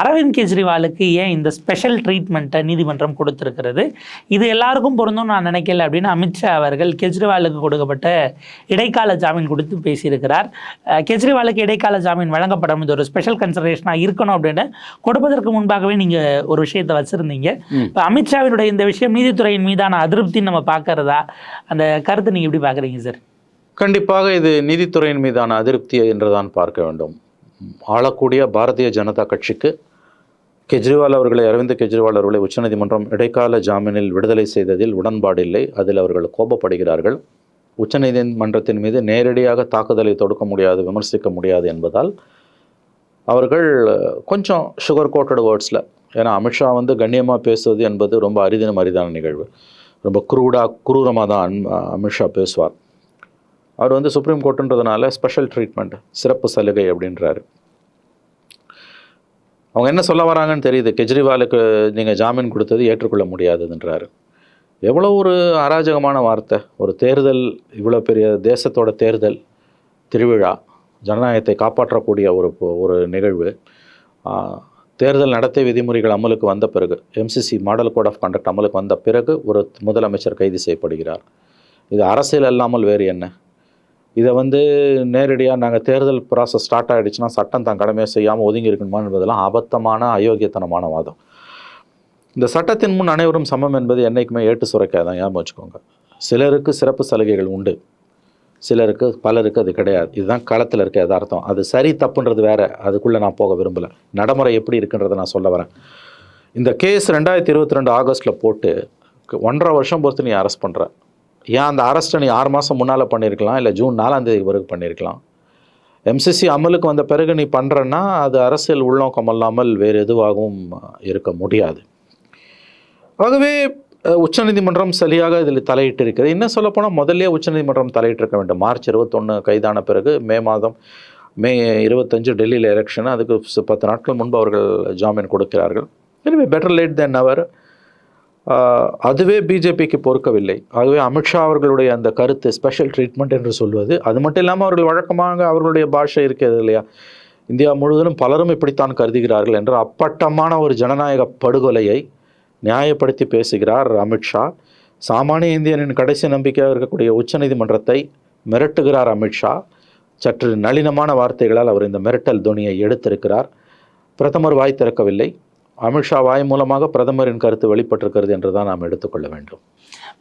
அரவிந்த் கெஜ்ரிவாலுக்கு ஏன் இந்த ஸ்பெஷல் ட்ரீட்மெண்ட்டை நீதிமன்றம் கொடுத்திருக்கிறது? இது எல்லாருக்கும் பொருந்தும் நான் நினைக்கல அப்படின்னு அமித்ஷா அவர்கள் கெஜ்ரிவாலுக்கு கொடுக்கப்பட்ட இடைக்கால ஜாமீன் கொடுத்து பேசியிருக்கிறார். கெஜ்ரிவாலுக்கு இடைக்கால ஜாமீன் வழங்கப்படும் இது ஒரு ஸ்பெஷல் கன்சிடரேஷனாக இருக்கணும் அப்படின்னு கொடுப்பதற்கு முன்பாகவே நீங்கள் ஒரு விஷயத்தை வச்சுருந்தீங்க. இப்போ அமித்ஷாவினுடைய இந்த விஷயம் நீதித்துறையின் மீதான அதிருப்தின்னு நம்ம பார்க்கறதா? அந்த கருத்தை நீங்கள் எப்படி பார்க்குறீங்க சார்? கண்டிப்பாக இது நீதித்துறையின் மீதான அதிருப்தி என்றுதான் பார்க்க வேண்டும். ஆளக்கூடிய பாரதிய ஜனதா கட்சிக்கு கெஜ்ரிவால் அவர்களை அரவிந்த் கெஜ்ரிவால் அவர்களை உச்சநீதிமன்றம் இடைக்கால ஜாமீனில் விடுதலை செய்ததில் உடன்பாடில்லை அதில் அவர்கள் கோபப்படுகிறார்கள். உச்சநீதிமன்றத்தின் மீது நேரடியாக தாக்குதலை தொடுக்க முடியாது விமர்சிக்க முடியாது என்பதால் அவர்கள் கொஞ்சம் சுகர் கோட்டட் வேர்ட்ஸில் ஏன்னா அமித்ஷா வந்து கண்ணியமாக பேசுவது என்பது ரொம்ப அரிதினம் அரிதான நிகழ்வு. ரொம்ப குரூடாக குரூரமாக தான் அமித்ஷா பேசுவார். அவர் வந்து சுப்ரீம் கோர்ட்டுன்றதுனால ஸ்பெஷல் ட்ரீட்மெண்ட் சிறப்பு சலுகை அப்படின்றாரு. அவங்க என்ன சொல்ல வராங்கன்னு தெரியுது. கெஜ்ரிவாலுக்கு நீங்கள் ஜாமீன் கொடுத்தது ஏற்றுக்கொள்ள முடியாதுன்றாரு எவ்வளோ ஒரு அராஜகமான வார்த்தை. ஒரு தேர்தல் இவ்வளோ பெரிய தேசத்தோட தேர்தல் திருவிழா ஜனநாயகத்தை காப்பாற்றக்கூடிய ஒரு ஒரு நிகழ்வு. தேர்தல் நடத்தை விதிமுறைகள் அமலுக்கு வந்த பிறகு MCC model code of conduct அமலுக்கு வந்த பிறகு ஒரு முதலமைச்சர் கைது செய்யப்படுகிறார். இது அரசியல் அல்லாமல் வேறு என்ன? இதை வந்து நேரடியாக நாங்கள் தேர்தல் ப்ராசஸ் ஸ்டார்ட் ஆகிடுச்சுன்னா சட்டம் தான் கடமையை செய்யாமல் ஒதுங்கி இருக்கணுமா என்பதெல்லாம் அபத்தமான அயோக்கியத்தனமான வாதம் இந்த சட்டத்தின் முன் அனைவரும் சமம் என்பது என்றைக்குமே ஏட்டு சுரைக்காதான் ஞாபகம் வச்சுக்கோங்க. சிலருக்கு சிறப்பு சலுகைகள் உண்டு. சிலருக்கு பலருக்கு அது கிடையாது. இதுதான் களத்தில் இருக்க யதார்த்தம். அது சரி தப்புன்றது வேறு. அதுக்குள்ளே நான் போக விரும்பலை. நடைமுறை எப்படி இருக்குன்றதை நான் சொல்ல வரேன். இந்த கேஸ் ரெண்டாயிரத்தி இருபத்தி ரெண்டு ஆகஸ்ட்டில் போட்டு ஒன்றரை வருஷம் பொறுத்து நீ அரெஸ்ட் பண்ணுற ஏன் அந்த அரெஸ்ட்டை நீ ஆறு மாதம் முன்னால் பண்ணியிருக்கலாம் இல்லை ஜூன் நாலாந்தேதி பிறகு பண்ணியிருக்கலாம் எம்சிசி அமலுக்கு வந்த பிறகு நீ பண்ணுறன்னா அது அரசியல் உள்நோக்கம் அல்லாமல் வேறு எதுவாகவும் இருக்க முடியாது. ஆகவே உச்சநீதிமன்றம் சரியாக இதில் தலையிட்டு இருக்குது என்ன சொல்லப்போனால் முதல்ல உச்சநீதிமன்றம் தலையிட்டிருக்க வேண்டும். மார்ச் இருபத்தொன்று கைதான பிறகு மே மாதம் மே இருபத்தஞ்சு டெல்லியில் எலெக்ஷன் அதுக்கு பத்து நாட்கள் முன்பு அவர்கள் ஜாமீன் கொடுக்கிறார்கள். எனவே பெட்டர் லேட் தென் அவர் அதுவே பிஜேபிக்கு பொறுக்கவில்லை. ஆகவே அமித்ஷா அவர்களுடைய அந்த கருத்து ஸ்பெஷல் ட்ரீட்மெண்ட் என்று சொல்வது அது மட்டும் இல்லாமல் அவர்கள் வழக்கமாக அவர்களுடைய பாஷை இருக்கிறது இல்லையா? இந்தியா முழுவதும் பலரும் இப்படித்தான் கருதுகிறார்கள் என்ற அப்பட்டமான ஒரு ஜனநாயக படுகொலையை நியாயப்படுத்தி பேசுகிறார் அமித்ஷா சாமானிய இந்தியனின் கடைசி நம்பிக்கையாக இருக்கக்கூடிய உச்சநீதிமன்றத்தை மிரட்டுகிறார் அமித்ஷா சற்று நளினமான வார்த்தைகளால் அவர் இந்த மிரட்டல் துணியை எடுத்திருக்கிறார். பிரதமர் வாய் திறக்கவில்லை. அமித்ஷா வாய் மூலமாக பிரதமரின் கருத்து வெளிப்பட்டிருக்கிறது என்று தான் நாம் எடுத்துக்கொள்ள வேண்டும்.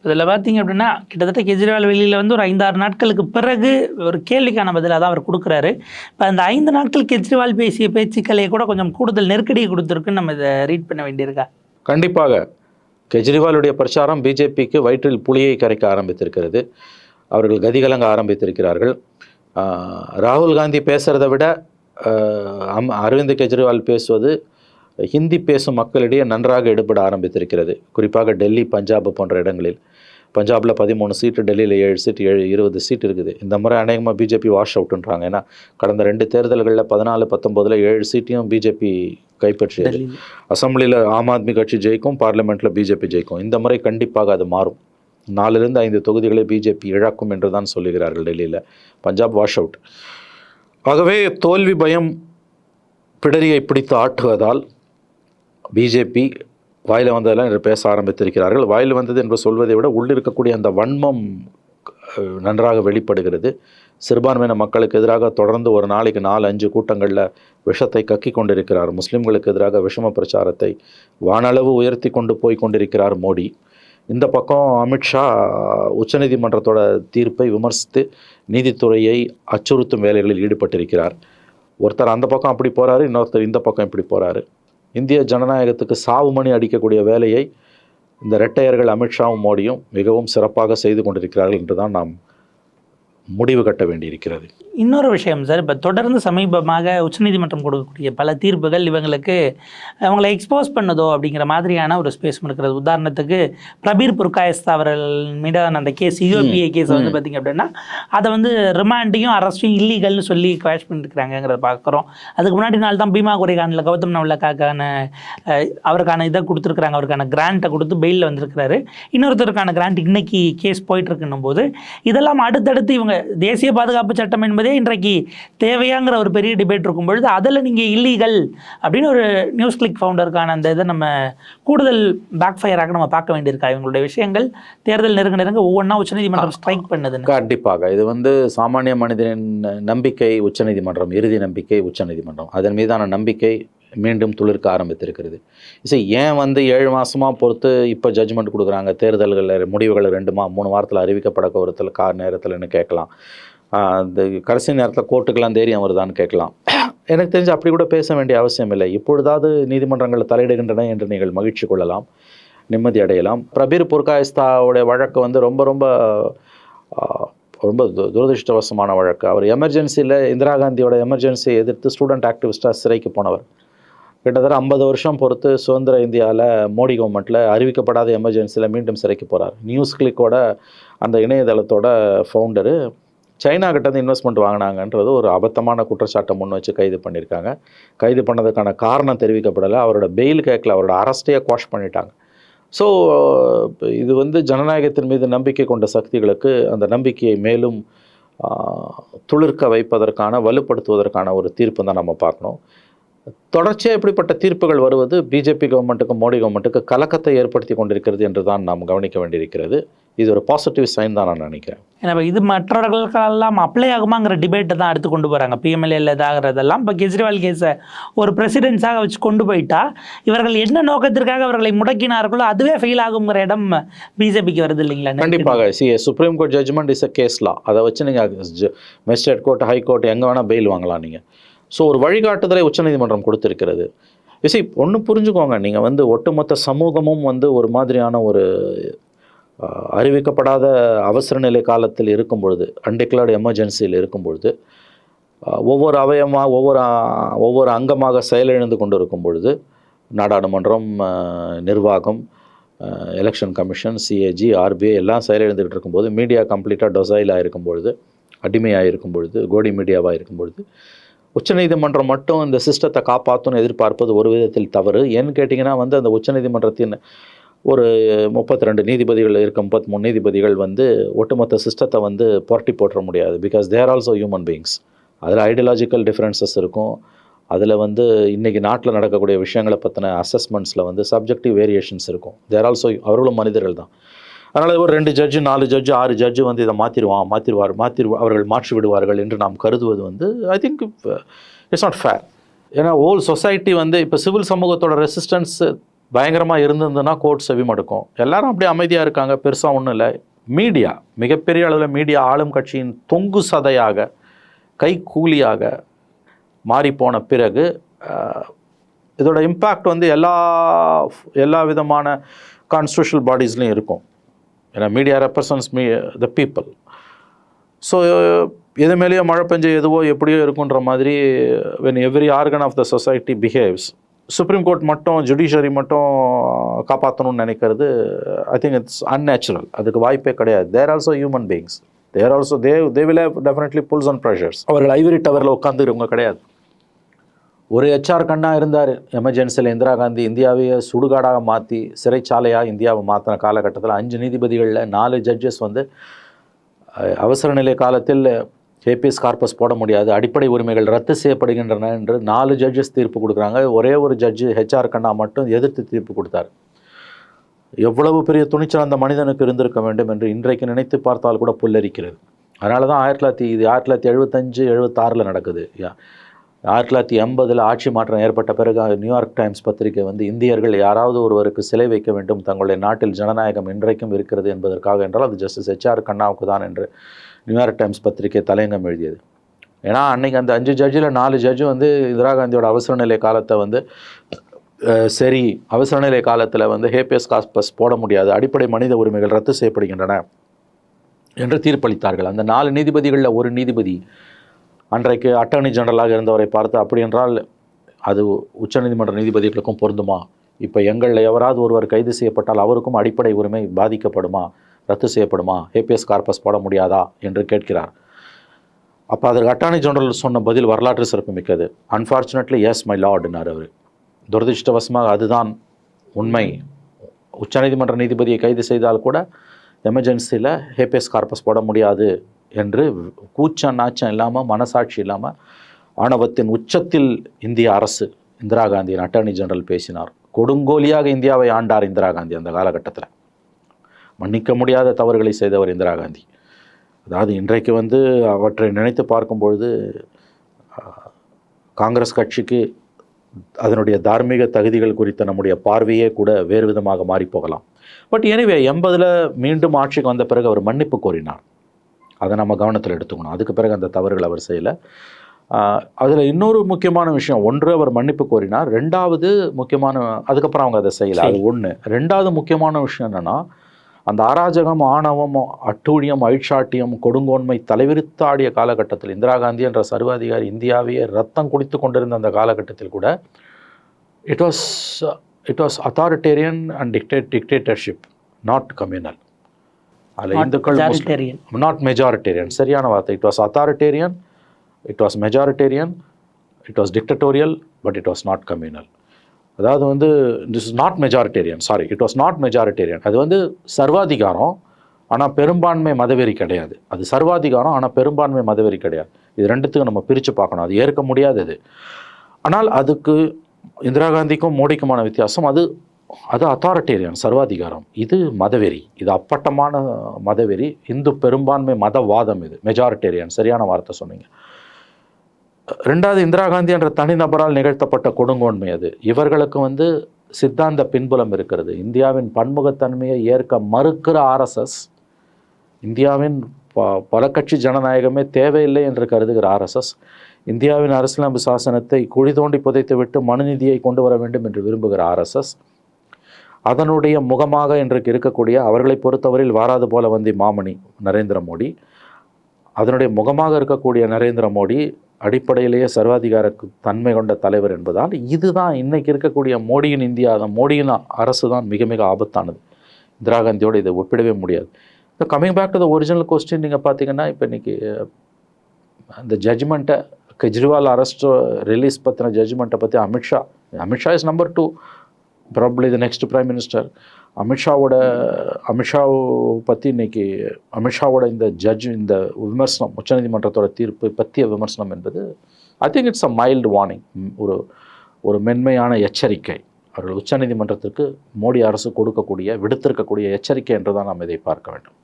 இதில் பார்த்தீங்க அப்படின்னா கிட்டத்தட்ட கெஜ்ரிவால் வெளியில் வந்து ஒரு ஐந்தாறு நாட்களுக்கு பிறகு ஒரு கேள்விக்கான பதிலாக தான் அவர் கொடுக்குறாரு. இப்போ அந்த ஐந்து நாட்கள் கெஜ்ரிவால் பேசிய பேச்சுக்களை கூட கொஞ்சம் கூடுதல் நெருக்கடியை கொடுத்துருக்குன்னு நம்ம இதை ரீட் பண்ண வேண்டியிருக்கா? கண்டிப்பாக. கெஜ்ரிவாலுடைய பிரச்சாரம் பிஜேபிக்கு வயிற்றில் புளியை கரைக்க ஆரம்பித்திருக்கிறது. அவர்கள் கதிகலங்க ஆரம்பித்திருக்கிறார்கள். ராகுல் காந்தி பேசுகிறத விட அம் அரவிந்த் கெஜ்ரிவால் பேசுவது ஹிந்தி பேசும் மக்களிடையே நன்றாக எடுபட ஆரம்பித்திருக்கிறது. குறிப்பாக டெல்லி பஞ்சாப் போன்ற இடங்களில். பஞ்சாபில் பதிமூணு சீட்டு டெல்லியில் ஏழு சீட்டு ஏழு இருபது சீட் இருக்குது. இந்த முறை அநேகமாக பிஜேபி வாஷ் அவுட்ன்றாங்க. ஏன்னா கடந்த ரெண்டு தேர்தல்களில் பதினாலு பத்தொம்போதில் ஏழு சீட்டையும் பிஜேபி கைப்பற்றியது. அசம்பிளியில் ஆம் ஆத்மி கட்சி ஜெயிக்கும் பார்லிமெண்ட்டில் பிஜேபி ஜெயிக்கும். இந்த முறை கண்டிப்பாக அது மாறும். நாலிலிருந்து ஐந்து தொகுதிகளை பிஜேபி இழக்கும் என்று தான் சொல்லுகிறார்கள் டெல்லியில். Punjab wash out. ஆகவே தோல்வி பயம் பிடரியை பிடித்து ஆட்டுவதால் பிஜேபி வாயில் வந்ததெல்லாம் என்று பேச ஆரம்பித்திருக்கிறார்கள். வாயில் வந்தது என்று சொல்வதை விட உள்ளிருக்கக்கூடிய அந்த வன்மம் நன்றாக வெளிப்படுகிறது. சிறுபான்மையின மக்களுக்கு எதிராக தொடர்ந்து ஒரு நாளைக்கு நாலு அஞ்சு கூட்டங்களில் விஷத்தை கக்கி கொண்டிருக்கிறார். முஸ்லீம்களுக்கு எதிராக விஷம பிரச்சாரத்தை வானளவு உயர்த்தி கொண்டு போய் கொண்டிருக்கிறார் மோடி. இந்த பக்கம் அமித்ஷா உச்சநீதிமன்றத்தோட தீர்ப்பை விமர்சித்து நீதித்துறையை அச்சுறுத்தும் வேலைகளில் ஈடுபட்டிருக்கிறார். ஒருத்தர் அந்த பக்கம் அப்படி போகிறாரு இன்னொருத்தர் இந்த பக்கம் இப்படி போகிறாரு இந்திய ஜனநாயகத்துக்கு சாவு மணி அடிக்கக்கூடிய வேலையை இந்த ரெட்டையர்கள் அமித்ஷாவும் மோடியும் மிகவும் சிறப்பாக செய்து கொண்டிருக்கிறார்கள் என்று தான் நாம் முடிவு கட்ட வேண்டியிருக்கிறது. இன்னொரு விஷயம் சார் இப்போ தொடர்ந்து சமீபமாக உச்சநீதிமன்றம் கொடுக்கக்கூடிய பல தீர்ப்புகள் இவங்களுக்கு அவங்களை எக்ஸ்போஸ் பண்ணதோ அப்படிங்கிற மாதிரியான ஒரு ஸ்பேஸ் இருக்கிறது உதாரணத்துக்கு பிரபீர் புர்காயஸ்தா அவர்கள் மீதான அந்த கேஸ் யூபிஏ கேஸ் வந்து பார்த்தீங்க அப்படின்னா அதை வந்து ரிமாண்டையும் அரெஸ்ட்டையும் இல்லீகல்னு சொல்லி குவாஷ் பண்ணிருக்கிறாங்கிறத பார்க்குறோம் அதுக்கு முன்னாடி நாள் தான் பீமா குறைகானில் கௌதம் நவலக்காக்கான அவருக்கான இதை கொடுத்துருக்குறாங்க. அவருக்கான கிராண்ட்டை கொடுத்து பெயிலில் வந்திருக்கிறாரு. இன்னொருத்தருக்கான கிராண்ட் இன்னைக்கு கேஸ் போயிட்டு இருக்குன்னும் போது இதெல்லாம் அடுத்தடுத்து இவங்க தேசிய பாதுகாப்பு சட்டம் என்பதே இன்றைக்கு தேவையாங்கிற ஒரு பெரிய டிபேட் இருக்கும் பொழுது அதில் நீங்கள் இல்லீகல் அப்படின்னு ஒரு நியூஸ் கிளிக் ஃபவுண்டருக்கான அந்த இதை நம்ம கூடுதல் பேக் ஃபயராக நம்ம பார்க்க வேண்டியிருக்கா? இவங்களுடைய விஷயங்கள் தேர்தல் நெருங்க நெருங்க ஒவ்வொன்றா உச்சநீதிமன்றம் ஸ்ட்ரைக் பண்ணுதுன்னு. கண்டிப்பாக. இது வந்து சாமானிய மனிதனின் நம்பிக்கை உச்சநீதிமன்றம் இறுதி நம்பிக்கை உச்சநீதிமன்றம். அதன் மீதான நம்பிக்கை மீண்டும் துளிர்க்க ஆரம்பித்திருக்கிறது. சரி ஏன் வந்து ஏழு மாதமாக பொறுத்து இப்போ ஜட்ஜ்மெண்ட் கொடுக்குறாங்க? தேர்தல்களில் முடிவுகள் ரெண்டு மா மூணு வாரத்தில் அறிவிக்கப்பட ஒருத்தர் கார் நேரத்தில்னு கேட்கலாம். இந்த கடைசி நேரத்தில் கோர்ட்டுக்கெல்லாம் தைரியம் வருதான்னு கேட்கலாம். எனக்கு தெரிஞ்சு அப்படி கூட பேச வேண்டிய அவசியம் இல்லை. இப்பொழுதாவது நீதிமன்றங்கள் தலையிடுகின்றன என்று நீங்கள் மகிழ்ச்சி கொள்ளலாம் நிம்மதி அடையலாம். பிரபீர் புர்காயஸ்தாவுடைய வழக்கு வந்து ரொம்ப ரொம்ப ரொம்ப துரதிருஷ்டவசமான துரதிர்ஷ்டவசமான வழக்கு. அவர் எமர்ஜென்சியில் இந்திரா காந்தியோட எமர்ஜென்சியை எதிர்த்து ஸ்டூடெண்ட் ஆக்டிவிஸ்டாக சிறைக்கு போனவர். கிட்டத்தட்ட ஐம்பது வருஷம் பொறுத்து சுதந்திர இந்தியாவில் மோடி கவர்மெண்ட்டில் அறிவிக்கப்படாத எமர்ஜென்சியில் மீண்டும் சிறைக்கு போகிறார் நியூஸ் கிளிக்கோட அந்த இணையதளத்தோட ஃபவுண்டரு சைனா கிட்டேருந்து இன்வெஸ்ட்மெண்ட் வாங்கினாங்கன்றது ஒரு அபத்தமான குற்றச்சாட்டை முன் வச்சு கைது பண்ணியிருக்காங்க. கைது பண்ணதுக்கான காரணம் தெரிவிக்கப்படலை. அவரோட பெயில் கேட்கல அவரோட அரெஸ்டையே குவாஷ் பண்ணிட்டாங்க. ஸோ இது வந்து ஜனநாயகத்தின் மீது நம்பிக்கை கொண்ட சக்திகளுக்கு அந்த நம்பிக்கையை மேலும் துளிர்க்க வைப்பதற்கான வலுப்படுத்துவதற்கான ஒரு தீர்ப்பு தான் நம்ம பார்க்கணும். தொடர்ச்சியாக இப்படிப்பட்ட தீர்ப்புகள் வருவது பிஜேபி கவர்மெண்ட்டுக்கும் மோடி கவர்மெண்ட்டுக்கு கலக்கத்தை ஏற்படுத்தி கொண்டிருக்கிறது என்று தான் நாம் கவனிக்க வேண்டியிருக்கிறது. இது ஒரு பாசிட்டிவ் சைன் தான் நான் நினைக்கிறேன். ஏன்னா இது மற்றவர்களுக்கெல்லாம் அப்ளை ஆகுமாங்கிற டிபேட்டை தான் அடுத்து கொண்டு போகிறாங்க பிஎம்எல்ஏல இதாகிறதெல்லாம் இப்போ கெஜ்ரிவால் கேஸை ஒரு பிரசிடென்ஸாக வச்சு கொண்டு போயிட்டா இவர்கள் என்ன நோக்கத்திற்காக அவர்களை முடக்கினார்களோ அதுவே ஃபெயில் ஆகுங்கிற இடம் பிஜேபிக்கு வருது இல்லைங்களா? கண்டிப்பாக. See supreme court judgment is a case law அதை வச்சு நீங்கள் மெஜிஸ்ட்ரேட் கோர்ட் ஹை கோர்ட் எங்கே வேணால் பெயில் வாங்கலாம் நீங்கள் ஸோ ஒரு வழிகாட்டுதலை உச்சநீதிமன்றம் கொடுத்திருக்கிறது. விசை ஒன்று புரிஞ்சுக்கோங்க. நீங்கள் வந்து ஒட்டுமொத்த சமூகமும் வந்து ஒரு மாதிரியான ஒரு அறிவிக்கப்படாத அவசர நிலை காலத்தில் இருக்கும் பொழுது அன்டிக்ளர்டு எமர்ஜென்சியில் இருக்கும் பொழுது ஒவ்வொரு அவயமாக ஒவ்வொரு ஒவ்வொரு அங்கமாக செயலிழந்து கொண்டு இருக்கும் பொழுது நாடாளுமன்றம் நிர்வாகம் எலெக்ஷன் கமிஷன் சிஏஜி ஆர்பிஐ எல்லாம் செயலிழந்துகிட்டு இருக்கும்போது மீடியா கம்ப்ளீட்டாக டொசைலாக இருக்கும் பொழுது அடிமையாக இருக்கும் பொழுது கோடி மீடியாவாக இருக்கும் பொழுது உச்சநீதிமன்றம் மட்டும் இந்த சிஸ்டத்தை காப்பாற்றணும்னு எதிர்பார்ப்பது ஒரு விதத்தில் தவறு. ஏன்னு கேட்டிங்கன்னா வந்து அந்த உச்சநீதிமன்றத்தின் ஒரு முப்பத்தி ரெண்டு நீதிபதிகள் இருக்க முப்பத்தி மூணு நீதிபதிகள் வந்து ஒட்டுமொத்த சிஸ்டத்தை வந்து புரட்டி போட்டுற முடியாது. Because they also human beings அதில் ஐடியாலஜிக்கல் டிஃப்ரென்சஸ் இருக்கும். அதில் வந்து இன்றைக்கி நாட்டில் நடக்கக்கூடிய விஷயங்களை பற்றின அசஸ்மெண்ட்ஸில் வந்து சப்ஜெக்டிவ் வேரியேஷன்ஸ் இருக்கும். தேர் ஆல்சோ அவர்களும் மனிதர்கள் தான். அதனால் ஒரு ரெண்டு ஜட்ஜு நாலு ஜட்ஜு ஆறு ஜட்ஜு வந்து இதை மாற்றிடுவான் மாற்றிடுவார் மாற்றி அவர்கள் மாற்றி விடுவார்கள் என்று நாம் கருதுவது வந்து I think it's not fair ஏன்னா ஓல் சொசைட்டி வந்து இப்போ சிவில் சமூகத்தோட ரெசிஸ்டன்ஸ் பயங்கரமாக இருந்திருந்ததுன்னா கோர்ட் செவிமடுக்கும் எல்லாரும் அப்படியே அமைதியாக இருக்காங்க பெருசாக ஒன்றும் இல்லை. மீடியா மிகப்பெரிய அளவில் மீடியா ஆளும் கட்சியின் தொங்கு சதையாக கைக்கூலியாக மாறிப்போன பிறகு uh, இதோட இம்பேக்ட் வந்து எல்லா எல்லா விதமான கான்ஸ்டியூஷனல் பாடிஸ்லேயும் இருக்கும். ஏன்னா media represents me the people so எது மேலேயோ மழை பெஞ்சு எதுவோ எப்படியோ இருக்குன்ற மாதிரி when every organ of the society behaves supreme court மட்டும் ஜுடிஷியரி மட்டும் காப்பாற்றணும்னு நினைக்கிறது ஐ திங்க் இட்ஸ் அன்நேச்சுரல் அதுக்கு வாய்ப்பே கிடையாது. They also human beings they also they they will have definitely pulls and pressures அவர்கள் ஐவரி டவரில் உட்காந்துருவங்க கிடையாது. ஒரு ஹெச்ஆர் கண்ணா இருந்தார். எமர்ஜென்சியில் இந்திரா காந்தி இந்தியாவையே சுடுகாடாக மாற்றி சிறைச்சாலையாக இந்தியாவை மாற்றின காலகட்டத்தில் அஞ்சு நீதிபதிகளில் நாலு ஜட்ஜஸ் வந்து அவசர நிலை காலத்தில் ஏபிஎஸ் கார்பஸ் போட முடியாது அடிப்படை உரிமைகள் ரத்து செய்யப்படுகின்றன என்று நாலு ஜட்ஜஸ் தீர்ப்பு கொடுக்குறாங்க. ஒரே ஒரு ஜட்ஜு ஹெச்ஆர் கண்ணா மட்டும் எதிர்த்து தீர்ப்பு கொடுத்தார். எவ்வளவு பெரிய துணிச்சல் அந்த மனிதனுக்கு இருந்திருக்க வேண்டும் என்று இன்றைக்கு நினைத்து பார்த்தால் கூட புல்லரிக்கிறது. அதனால தான் ஆயிரத்தி தொள்ளாயிரத்தி இது ஆயிரத்தி தொள்ளாயிரத்தி எழுபத்தஞ்சு எழுபத்தாறில் நடக்குது. யா ஆயிரத்தி தொள்ளாயிரத்தி எண்பதில் ஆட்சி மாற்றம் ஏற்பட்ட பிறகு நியூயார்க் டைம்ஸ் பத்திரிகை வந்து இந்தியர்கள் யாராவது ஒருவருக்கு சிலை வைக்க வேண்டும் தங்களுடைய நாட்டில் ஜனநாயகம் இன்றைக்கும் இருக்கிறது என்பதற்காக என்றால் அது ஜஸ்டிஸ் ஹெச்ஆர் கண்ணாவுக்கு தான் என்று நியூயார்க் டைம்ஸ் பத்திரிகை தலையங்கம் எழுதியது. ஏன்னா அன்னைக்கு அந்த அஞ்சு ஜட்ஜில் நாலு ஜட்ஜு வந்து இந்திரா காந்தியோட அவசர நிலை காலத்தை வந்து சரி அவசர நிலை காலத்தில் வந்து ஹேபியஸ் காஸ்பஸ் போட முடியாது அடிப்படை மனித உரிமைகள் ரத்து செய்யப்படுகின்றன என்று தீர்ப்பளித்தார்கள். அந்த நாலு நீதிபதிகளில் ஒரு நீதிபதி அன்றைக்கு அட்டர்னி ஜெனரலாக இருந்தவரை பார்த்து அப்படி என்றால் அது உச்சநீதிமன்ற நீதிபதிகளுக்கும் பொருந்துமா? இப்போ எங்களில் எவராவது ஒருவர் கைது செய்யப்பட்டால் அவருக்கும் அடிப்படை உரிமை பாதிக்கப்படுமா? ரத்து செய்யப்படுமா? ஏபிஎஸ் கார்பஸ் போட முடியாதா? என்று கேட்கிறார். அப்போ அதற்கு அட்டார்னி ஜெனரல் சொன்ன பதில் வரலாற்று சிறப்புமிக்கது. அன்ஃபார்ச்சுனேட்லி எஸ் மை லார்டுனார் அவர். துரதிருஷ்டவசமாக அதுதான் உண்மை. உச்சநீதிமன்ற நீதிபதியை கைது செய்தால் கூட எமர்ஜென்சியில் ஹேபிஎஸ் கார்பஸ் போட முடியாது. என்று கூச்சம் நாச்சம் இல்லாமல் மனசாட்சி இல்லாமல் ஆணவத்தின் உச்சத்தில் இந்திய அரசு இந்திரா காந்தியின் அட்டர்னி ஜெனரல் பேசினார். கொடுங்கோலியாக இந்தியாவை ஆண்டார் இந்திரா காந்தி அந்த காலகட்டத்தில். மன்னிக்க முடியாத தவறுகளை செய்தவர் இந்திரா காந்தி. அதாவது இன்றைக்கு வந்து அவற்றை நினைத்து பார்க்கும்பொழுது காங்கிரஸ் கட்சிக்கு அதனுடைய தார்மீக தகுதிகள் குறித்த நம்முடைய பார்வையே கூட வேறு விதமாக மாறிப்போகலாம் பட் எனிவே எண்பதில் மீண்டும் ஆட்சிக்கு வந்த பிறகு அவர் மன்னிப்பு கோரினார். அதை நம்ம கவனத்தில் எடுத்துக்கணும். அதுக்கு பிறகு அந்த தவறுகள் அவர் செய்யலை. அதில் இன்னொரு முக்கியமான விஷயம் ஒன்று அவர் மன்னிப்பு கோரினார் ரெண்டாவது முக்கியமான அதுக்கப்புறம் அவங்க அதை செய்யலை. அது ஒன்று ரெண்டாவது முக்கியமான விஷயம் என்னென்னா அந்த அராஜகம் ஆணவம் அட்டூழியம் அழிச்சாட்டியம் கொடுங்கோன்மை தலைவிரித்தாடிய காலகட்டத்தில் இந்திரா காந்தி என்ற சர்வாதிகாரி இந்தியாவையே ரத்தம் குடித்து கொண்டிருந்த அந்த காலகட்டத்தில் கூட it was it was authoritarian and dictate dictatorship not communal அதில் இந்துக்கள். நாட் மெஜாரிட்டேரியன் சரியான வார்த்தை. It was authoritarian it was majoritarian it was dictatorial but it was not communal அதாவது வந்து this is not majoritarian sorry it was not majoritarian அது வந்து சர்வாதிகாரம் ஆனால் பெரும்பான்மை மதவெறி கிடையாது. அது சர்வாதிகாரம் ஆனால் பெரும்பான்மை மதவெறி கிடையாது. இது ரெண்டுத்துக்கும் நம்ம பிரித்து பார்க்கணும். அது ஏற்க முடியாதது. ஆனால் அதுக்கு இந்திரா காந்திக்கும் மோடிக்குமான வித்தியாசம் அது அது அத்தாரிட்டேரியன் சர்வாதிகாரம். இது மதவெறி. இது அப்பட்டமான மதவெறி. இந்து பெரும்பான்மை மதவாதம் இது. மெஜாரிட்டேரியன் சரியான வார்த்தை சொன்னீங்க. ரெண்டாவது இந்திரா காந்தி என்ற தனிநபரால் நிகழ்த்தப்பட்ட கொடுங்கோன்மை அது. இவர்களுக்கு வந்து சித்தாந்த பின்புலம் இருக்கிறது. இந்தியாவின் பன்முகத்தன்மையை ஏற்க மறுக்கிற ஆர்எஸ்எஸ் இந்தியாவின் ப பல கட்சி ஜனநாயகமே தேவையில்லை என்று கருதுகிற ஆர்எஸ்எஸ் இந்தியாவின் அரசியலமைப்பு சாசனத்தை குழி தோண்டி புதைத்துவிட்டு மனுநீதியை கொண்டு வர வேண்டும் என்று விரும்புகிற ஆர்எஸ்எஸ் அதனுடைய முகமாக இன்றைக்கு இருக்கக்கூடிய அவர்களை பொறுத்தவரையில் வாராது போல வந்து மாமணி நரேந்திர மோடி. அதனுடைய முகமாக இருக்கக்கூடிய நரேந்திர மோடி அடிப்படையிலேயே சர்வாதிகார தன்மை கொண்ட தலைவர் என்பதால் இதுதான் இன்னைக்கு இருக்கக்கூடிய மோடியின் இந்தியா தான் மோடியின் அரசு தான் மிக மிக ஆபத்தானது. இந்திரா காந்தியோடு இதை ஒப்பிடவே முடியாது. இப்போ coming back to the original question நீங்கள் பார்த்தீங்கன்னா இப்போ இன்றைக்கி அந்த ஜட்ஜ்மெண்ட்டை கெஜ்ரிவால் அரெஸ்ட் ரிலீஸ் பற்றின ஜட்ஜ்மெண்ட்டை பற்றி Amit Shah Amit Shah is number two probably the next prime minister அமித்ஷாவோட அமித்ஷாவை பற்றி இன்னைக்கு அமித்ஷாவோட இந்த ஜட்ஜ் இந்த விமர்சனம் உச்சநீதிமன்றத்தோட தீர்ப்பு பற்றிய விமர்சனம் என்பது I think it's a mild warning ஒரு ஒரு மென்மையான எச்சரிக்கை. அவர்கள் உச்சநீதிமன்றத்திற்கு மோடி அரசு கொடுக்கக்கூடிய விடுத்திருக்கக்கூடிய எச்சரிக்கை என்று தான் நாம் இதை பார்க்க வேண்டும்.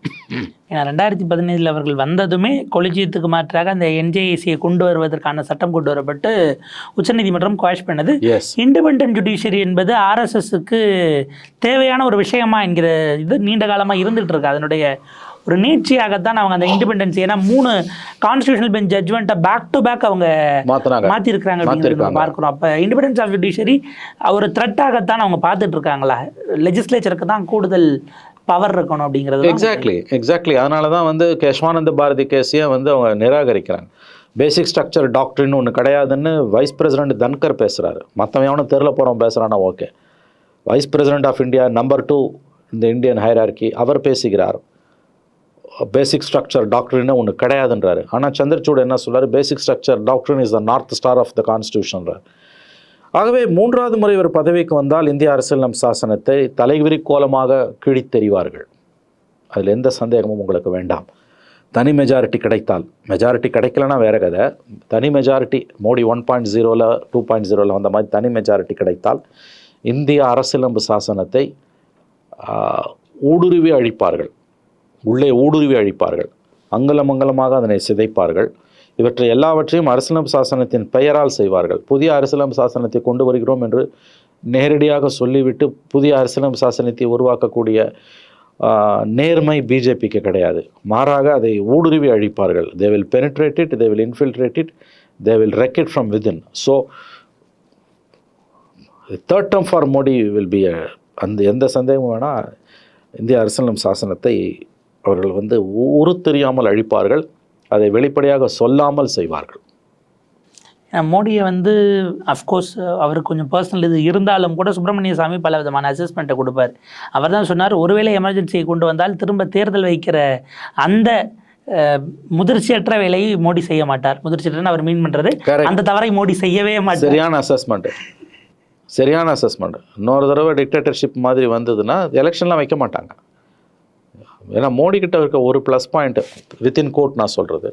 ஏன்னா ரெண்டாயிரத்தி பதினேழில் அவர்கள் வந்ததுமே கொலிஜியத்துக்கு மாற்றாக அந்த என்ஜேஏசியை கொண்டு வருவதற்கான சட்டம் கொண்டு வரப்பட்டு உச்சநீதிமன்றம் குவாஷ் பண்ணது. எஸ் இண்டிபெண்டன்ட் ஜுடிஷியரி என்பது ஆர்எஸ்எஸ்க்கு தேவையான ஒரு விஷயமா என்கிற இது நீண்ட காலமாக இருந்துகிட்டு இருக்கு. அதனுடைய ஒரு நீட்சியாகத்தான் அவங்க அந்த இண்டிபெண்டன்ஸ் ஏன்னா மூணு கான்ஸ்டியூஷனல் பெஞ்ச் ஜட்ஜ்மெண்ட்டை பேக் டு பேக் அவங்க மாற்றிருக்கிறாங்க மாத்திருக்காங்க. பார்க்குறோம். அப்போ இண்டிபெண்டன்ஸ் ஆஃப் ஜுடிஷியரி ஒரு த்ரெட்டாகத்தான் அவங்க பார்த்துட்டு இருக்காங்களா லெஜிஸ்லேச்சருக்கு தான் கூடுதல் பவர் இருக்கணும் அப்படிங்கிறது எக்ஸாக்ட்லி எக்ஸாக்ட்லி அதனால தான் வந்து கேஷ்வானந்த பாரதி கேஸையே வந்து அவங்க நிராகரிக்கிறாங்க. பேசிக் ஸ்ட்ரக்சர் டாக்டர்னு ஒன்று கிடையாதுன்னு வைஸ் பிரசிடென்ட் தன்கர் பேசுகிறாரு மற்றவன் எவனும் தெரில போகிறோம் பேசுகிறானா okay vice president of India number two இந்த இந்தியன் ஹைரார்கி அவர் பேசுகிறார். பேசிக் ஸ்ட்ரக்சர் டாக்டர்னு ஒன்று கிடையாதுன்றாரு. ஆனால் சந்திரசூட் என்ன சொல்கிறார் basic structure doctrine is the north star of the கான்ஸ்டியூஷன்றார் ஆகவே மூன்றாவது முறை இவர் பதவிக்கு வந்தால் இந்திய அரசியலமைப்பு சாசனத்தை தலைவிரி கோலமாக கிழித்தெறிவார்கள் அதில் எந்த சந்தேகமும் உங்களுக்கு வேண்டாம். தனி மெஜாரிட்டி கிடைத்தால். மெஜாரிட்டி கிடைக்கலனா வேற கதை. தனி மெஜாரிட்டி மோடி ஒன் பாயிண்ட் ஜீரோவில் டூ பாயிண்ட் ஜீரோவில் வந்த மாதிரி தனி மெஜாரிட்டி கிடைத்தால் இந்திய அரசியலமைப்பு சாசனத்தை ஊடுருவி அழிப்பார்கள். உள்ளே ஊடுருவி அழிப்பார்கள். அங்கலம் அங்கலமாக அதனை சிதைப்பார்கள். இவற்றை எல்லாவற்றையும் அரசலம் சாசனத்தின் பெயரால் செய்வார்கள். புதிய அரசலம் சாசனத்தை கொண்டு வருகிறோம் என்று நேரடியாக சொல்லிவிட்டு புதிய அரசியலம் சாசனத்தை உருவாக்கக்கூடிய நேர்மை பிஜேபிக்கு கிடையாது. மாறாக அதை ஊடுருவி அழிப்பார்கள். They will penetrate it they will infiltrate it they will wreck it from within so third term for Modi will be அந்த எந்த சந்தேகமும் வேணால் இந்திய அரசியலம் சாசனத்தை அவர்கள் வந்து ஊரு தெரியாமல் அழிப்பார்கள் அதை வெளிப்படையாக சொல்லாமல் செய்வார்கள். மோடியை வந்து அஃப்கோர்ஸ் அவருக்கு கொஞ்சம் பர்சனல் இது இருந்தாலும் கூட சுப்பிரமணிய சாமி பல விதமான அசஸ்மெண்ட்டை கொடுப்பார். அவர் தான் சொன்னார் ஒருவேளை எமர்ஜென்சியை கொண்டு வந்தால் திரும்ப தேர்தல் வைக்கிற அந்த முதிர்ச்சியற்ற வேலையை மோடி செய்ய மாட்டார். முதிர்ச்சியற்றன்னு அவர் மீன் பண்ணுறது. அந்த தவறை மோடி செய்யவே மாட்டார். சரியான அசஸ்மெண்ட் சரியான அசஸ்மெண்ட் இன்னொரு தடவை டிக்டேட்டர்ஷிப் மாதிரி வந்ததுன்னா எலெக்ஷன்லாம் வைக்க மாட்டாங்க. ஏன்னா மோடி கிட்ட இருக்க ஒரு ப்ளஸ் பாயிண்ட் வித்தின் கோர்ட் நான் சொல்கிறது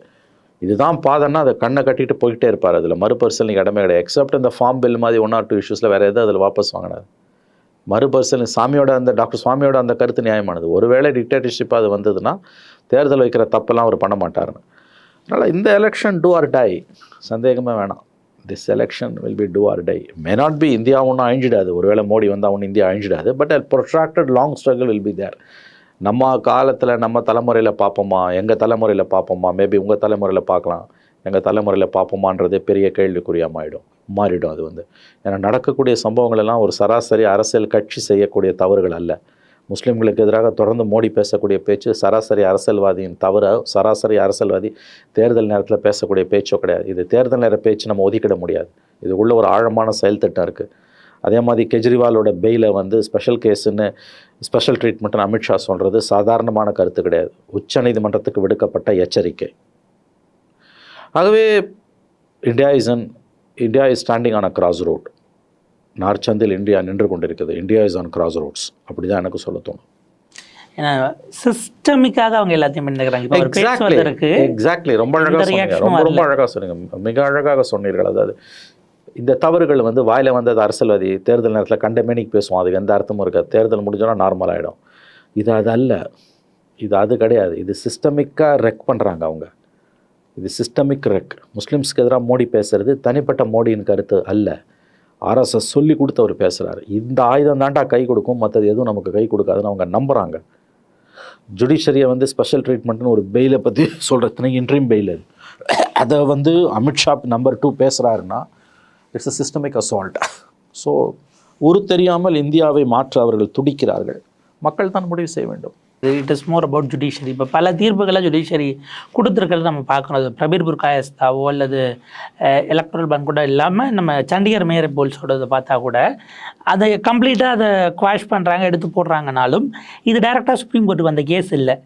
இதுதான் பாதன்னா அதை கண்ணை கட்டிட்டு போயிட்டே இருப்பார். அதில் மறுபரிசீலனைக்கு இடமே கிடையாது. எக்ஸப்ட் இந்த ஃபார்ம் பில் மாதிரி ஒன் ஆர் டூ இஷ்யூஸில் வேறு எதாவது அதில் வாபஸ் வாங்கினார். மறுபரிசீலனை சாமியோட அந்த டாக்டர் சுவாமியோட அந்த கருத்து நியாயமானது. ஒருவேளை டிக்டேட்டர்ஷிப்பாக அது வந்ததுன்னா தேர்தல் வைக்கிற தப்பெல்லாம் அவர் பண்ண மாட்டார்னு அதனால் இந்த எலெக்ஷன் டூ ஆர் டை சந்தேகமே வேணாம். This election will be do or die may not be India ஒன்றும் அழிஞ்சிடாது. ஒருவேளை மோடி வந்தால் ஒன்றும் India அழிஞ்சிடாது. But protracted long struggle will be there நம்ம காலத்தில் நம்ம தலைமுறையில் பார்ப்போமா? எங்கள் தலைமுறையில் பார்ப்போமா? மேபி உங்கள் தலைமுறையில் பார்க்கலாம். எங்கள் தலைமுறையில் பார்ப்போமான்றதே பெரிய கேள்விக்குறியாக ஆயிடும் மாறிடும் அது வந்து. ஏன்னா நடக்கக்கூடிய சம்பவங்கள் எல்லாம் ஒரு சராசரி அரசியல் கட்சி செய்யக்கூடிய தவறுகள் அல்ல. முஸ்லீம்களுக்கு எதிராக தொடர்ந்து மோடி பேசக்கூடிய பேச்சு சராசரி அரசியல்வாதியின் தவிர சராசரி அரசியல்வாதி தேர்தல் நேரத்தில் பேசக்கூடிய பேச்சோ கிடையாது. இது தேர்தல் நேர பேச்சு நம்ம ஒதுக்கிட முடியாது. இது உள்ள ஒரு ஆழமான செயல் திட்டம் இருக்குது அதே மாதிரி கெஜ்ரிவாலோட பெயிலை வந்து ஸ்பெஷல் கேஸுன்னு ஸ்பெஷல் ட்ரீட்மெண்ட்னு அமித்ஷா சொல்கிறது சாதாரணமான கருத்து கிடையாது. உச்ச நீதிமன்றத்துக்கு விடுக்கப்பட்ட எச்சரிக்கை. ஆகவே India is an India is standing on a crossroad நார்ச்சந்தில் India நின்று கொண்டிருக்கிறது India is on cross roads அப்படி தான் எனக்கு சொல்ல தோணும். ஏன்னா சிஸ்டமிக்காக அவங்க எல்லாத்தையும் அவர் பேசுவதற்கு எக்ஸாக்ட்லி ரொம்ப அழகாக சொன்னீங்க. ரொம்ப ரொம்ப. அழகாக சொன்னீங்க. மிக அழகாக சொன்னீர்கள். அதாவது இந்த தவறுகள் வந்து வாயில் வந்தது அரசியல்வாதி தேர்தல் நேரத்தில் கண்டமேனிக்கு பேசுவோம். அதுக்கு எந்த அர்த்தமும் இருக்காது. தேர்தல் முடிஞ்சோன்னா நார்மல் ஆகிடும் இது அது அல்ல. இது அது கிடையாது. இது சிஸ்டமிக்காக ரெக் பண்ணுறாங்க அவங்க. இது சிஸ்டமிக் ரெக் முஸ்லீம்ஸ்க்கு எதிராக மோடி பேசுகிறது தனிப்பட்ட மோடியின் கருத்து அல்ல. ஆர்எஸ்எஸ் சொல்லி கொடுத்து அவர் பேசுகிறாரு இந்த ஆயுதம் தாண்டா கை கொடுக்கும். மற்றது எதுவும் நமக்கு கை கொடுக்காதுன்னு அவங்க நம்புகிறாங்க ஜுடிஷரியை வந்து ஸ்பெஷல் ட்ரீட்மெண்ட்னு ஒரு பெயிலை பற்றி சொல்கிறதுனா இன்ட்ரீம் பெயில் அது. அதை வந்து Amit Shah number two பேசுகிறாருன்னா it's a systemic assault so ஒரு தெரியாமல் இந்தியாவை மாற்ற அவர்கள் துடிக்கிறார்கள். மக்கள் தான் முடிவு செய்ய வேண்டும். It is more about judiciary இப்போ பல தீர்ப்புகளை ஜுடிஷரி கொடுத்துருக்கிறது நம்ம பார்க்கணும். அது பிரபீர்பூர் காயஸ்தாவோ அல்லது எலக்ட்ரல் பன் கூட இல்லாமல் நம்ம சண்டிகர் மேயர் போல்ஸோடது பார்த்தா கூட அதை கம்ப்ளீட்டாக அதை குவாஷ் பண்ணுறாங்க எடுத்து போடுறாங்கனாலும் இது டைரெக்டாக சுப்ரீம் கோர்ட்டுக்கு வந்த கேஸ் இல்லை.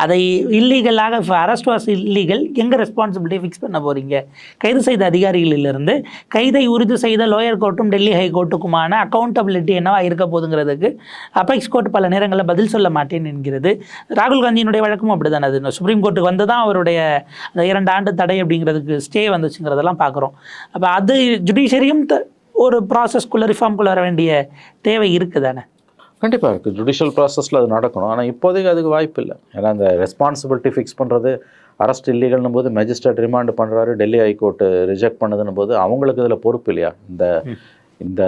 அதை இல்லீகலாக அரெஸ்ட் வாஸ் இல்லீகல் எங்கே ரெஸ்பான்சிபிலிட்டி ஃபிக்ஸ் பண்ண போகிறீங்க கைது செய்த அதிகாரிகளிலிருந்து கைதை உறுதி செய்த லோயர் கோர்ட்டும் டெல்லி ஹை கோர்ட்டுக்குமான அக்கௌண்டபிலிட்டி என்னவா இருக்க போதுங்கிறதுக்கு அபெக்ஸ் கோர்ட் பல நேரங்களில் பதில் சொல்ல மாட்டேன் என்கிறது. ராகுல் காந்தியினுடைய வழக்கமும் அப்படி அது சுப்ரீம் கோர்ட்டுக்கு வந்து தான் அவருடைய அந்த இரண்டு ஆண்டு தடை அப்படிங்கிறதுக்கு ஸ்டே வந்துச்சுங்கிறதெல்லாம் பார்க்குறோம். அப்போ அது ஜுடிஷியரியும் த- ஒரு ப்ராசஸ்க்குள்ளே ரிஃபார்ம்குள்ளே வர வேண்டிய தேவை இருக்குது தானே கண்டிப்பாக இருக்குது ஜுடிஷியல் ப்ராசஸில் அது நடக்கணும். ஆனால் இப்போதைக்கு அதுக்கு வாய்ப்பு இல்லை ஏன்னா அந்த ரெஸ்பான்சிபிலிட்டி ஃபிக்ஸ் பண்ணுறது அரெஸ்ட் இல்லீகல்னும் போது மேஜிஸ்ட்ரேட் ரிமாண்ட் பண்ணுறாரு டெல்லி ஹைகோர்ட்டு ரிஜெக்ட் பண்ணதுன்னு போது அவங்களுக்கு இதில் பொறுப்பு இல்லையா? இந்த இந்த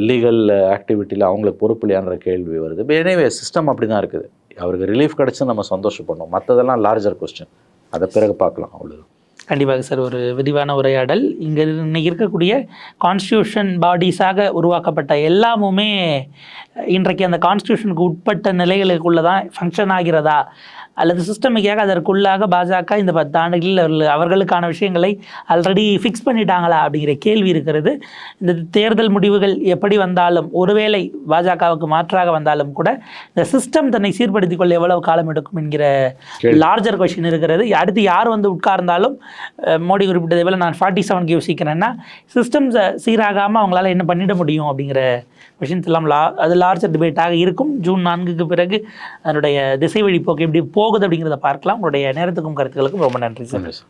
இல்லீகல் ஆக்டிவிட்டியில் அவங்களுக்கு பொறுப்பு இல்லையான்ற கேள்வி வருது. எனவே சிஸ்டம் அப்படி தான் இருக்குது. அவருக்கு ரிலீஃப் கிடச்சி நம்ம சந்தோஷப்படணும். மற்றதெல்லாம் லார்ஜர் கொஸ்டின் அதை பிறகு பார்க்கலாம். அவ்வளோ கண்டிப்பாக சார். ஒரு விரிவான உரையாடல். இங்கே இன்னைக்கு இருக்கக்கூடிய கான்ஸ்டியூஷன் பாடிஸாக உருவாக்கப்பட்ட எல்லாமுமே இன்றைக்கு அந்த கான்ஸ்டியூஷனுக்கு உட்பட்ட நிலைகளுக்குள்ள தான் ஃபங்க்ஷன் ஆகிறதா? அல்லது சிஸ்டமிக்காக அதற்குள்ளாக பாஜக இந்த பத்து ஆண்டுகளில் அவர்கள் அவர்களுக்கான விஷயங்களை ஆல்ரெடி ஃபிக்ஸ் பண்ணிட்டாங்களா அப்படிங்கிற கேள்வி இருக்கிறது. இந்த தேர்தல் முடிவுகள் எப்படி வந்தாலும் ஒருவேளை பாஜகவுக்கு மாற்றாக வந்தாலும் கூட இந்த சிஸ்டம் தன்னை சீர்படுத்திக் கொள்ள எவ்வளவு காலம் எடுக்கும் என்கிற லார்ஜர் கொஷின் இருக்கிறது. அடுத்து யார் வந்து உட்கார்ந்தாலும் மோடி குறிப்பிட்டதை போல நான் ஃபார்ட்டி செவன்க்கு யோசிக்கிறேன்னா சிஸ்டம் சீராகாமல் அவங்களால என்ன பண்ணிட முடியும் அப்படிங்கிற கொஷின்ஸ் எல்லாம் லா அது லார்ஜர் டிபேட்டாக இருக்கும். ஜூன் நான்குக்கு பிறகு அதனுடைய திசை வழி போக்கு எப்படி போகுது அப்படிங்கிறத பார்க்கலாம். உங்களுடைய நேரத்துக்கும் கருத்துக்களுக்கும் ரொம்ப நன்றி சார். நன்றி சார்.